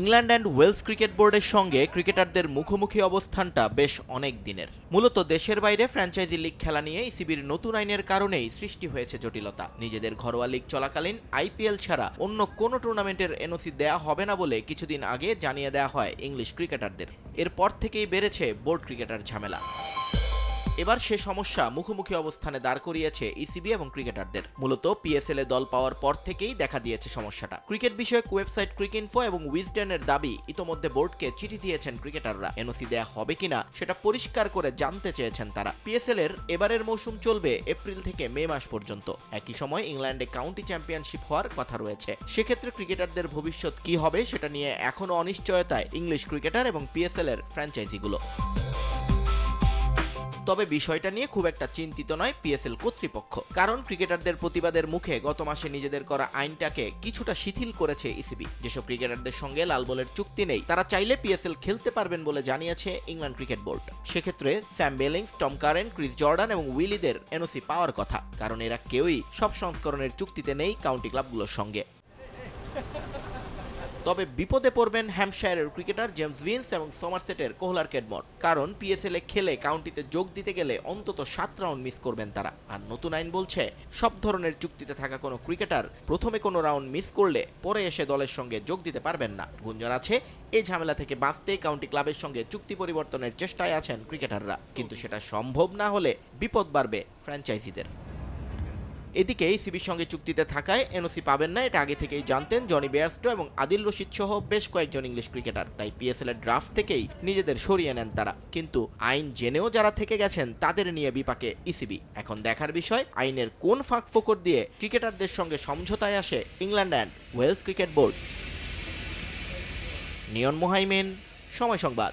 England and Wales cricket বোর্ডের সঙ্গে ক্রিকেটারদের মুখোমুখি অবস্থানটা বেশ অনেক দিনের। মূলত দেশের বাইরে ফ্র্যাঞ্চাইজি লিগ খেলা নিয়ে ইসিবির নতুন আইনের কারণেই সৃষ্টি হয়েছে জটিলতা। নিজেদের ঘরোয়া লিগ চলাকালীন আইপিএল ছাড়া অন্য কোনো টুর্নামেন্টের এনওসি দেয়া হবে না বলে কিছুদিন আগে জানিয়ে দেয়া হয় ইংলিশ ক্রিকেটারদের। এরপর থেকেই বেড়েছে বোর্ড ক্রিকেটার ঝামেলা। এবার সে সমস্যা মুখোমুখি অবস্থানে দাঁড় করিয়েছে ইসিবি এবং ক্রিকেটারদের। মূলত পিএসএল এ দল পাওয়ার পর থেকেই দেখা দিয়েছে সমস্যাটা। ক্রিকেট বিষয়ক ওয়েবসাইট ক্রিকইনফো এবং উইজডেনের দাবি ইতোমধ্যে বোর্ডকে চিঠি দিয়েছেন ক্রিকেটাররা। এনওসি দেয়া হবে কিনা সেটা পরিষ্কার করে জানতে চেয়েছেন তারা। পিএসএল এর এবারের মৌসুম চলবে এপ্রিল থেকে মে মাস পর্যন্ত। একই সময় ইংল্যান্ডে কাউন্টি চ্যাম্পিয়নশিপ হওয়ার কথা রয়েছে। সেক্ষেত্রে ক্রিকেটারদের ভবিষ্যৎ কি হবে সেটা নিয়ে এখনও অনিশ্চয়তায় ইংলিশ ক্রিকেটার এবং পিএসএল এর ফ্র্যাঞ্চাইজিগুলো। তবে বিষয়টা নিয়ে খুব একটা চিন্তিত নয় পিএসএল কর্তৃপক্ষ। কারণ ক্রিকেটারদের প্রতিবাদের মুখে গত মাসে নিজেদের করা আইনটাকে কিছুটা শিথিল করেছে ইসিবি যেসব ক্রিকেটারদের সঙ্গে লাল বলের চুক্তি নেই, তারা চাইলে পিএসএল খেলতে পারবেন বলে জানিয়েছে ইংল্যান্ড ক্রিকেট বোর্ড। সেক্ষেত্রে Sam Billings, Tom Curran, Chris Jordan এবং উইলিদের এনওসি পাওয়ার কথা। কারণ এরা কেউই সব সংস্করণের চুক্তিতে নেই কাউন্টি ক্লাবগুলোর সঙ্গে। তবে বিপদে পড়বেন হ্যাম্পশায়ারের ক্রিকেটার জেমস ভিন্স এবং সোমারসেটের কোহলার কেডমর কারণ পিএসএল খেলে কাউন্টিতে যোগ দিতে গেলে অন্তত সাত রাউন্ড মিস করবেন তারা। আর নতুন আইন বলছে, সব ধরনের চুক্তিতে থাকা কোনো ক্রিকেটার প্রথমে কোনো রাউন্ড মিস করলে পরে এসে দলের সঙ্গে যোগ দিতে পারবেন না। গুঞ্জন আছে এই ঝামেলা থেকে বাঁচতে কাউন্টি ক্লাবের সঙ্গে চুক্তি পরিবর্তনের চেষ্টায় আছেন ক্রিকেটাররা। কিন্তু সেটা সম্ভব না হলে বিপদ বাড়বে ফ্র্যাঞ্চাইজিদের। এদিকে সিবির সঙ্গে চুক্তিতে থাকায় এনওসি পাবেন না, এটা আগে থেকেই জানতেন জনি বেয়ারস্টো এবং আদিল রশিদ সহ বেশ কয়েকজন ইংলিশ ক্রিকেটার। তাই পিএসএল এর ড্রাফট থেকেই নিজেদের সরিয়ে নেন তারা। কিন্তু আইন জেনেও যারা থেকে গেছেন, তাদের নিয়ে বিপাকে ইসিবি। এখন দেখার বিষয়, আইনের কোন ফাঁক ফোকর দিয়ে ক্রিকেটারদের সঙ্গে সমঝোতায় আসে England and Wales cricket board. Niyon Mohaimen, সময় সংবাদ।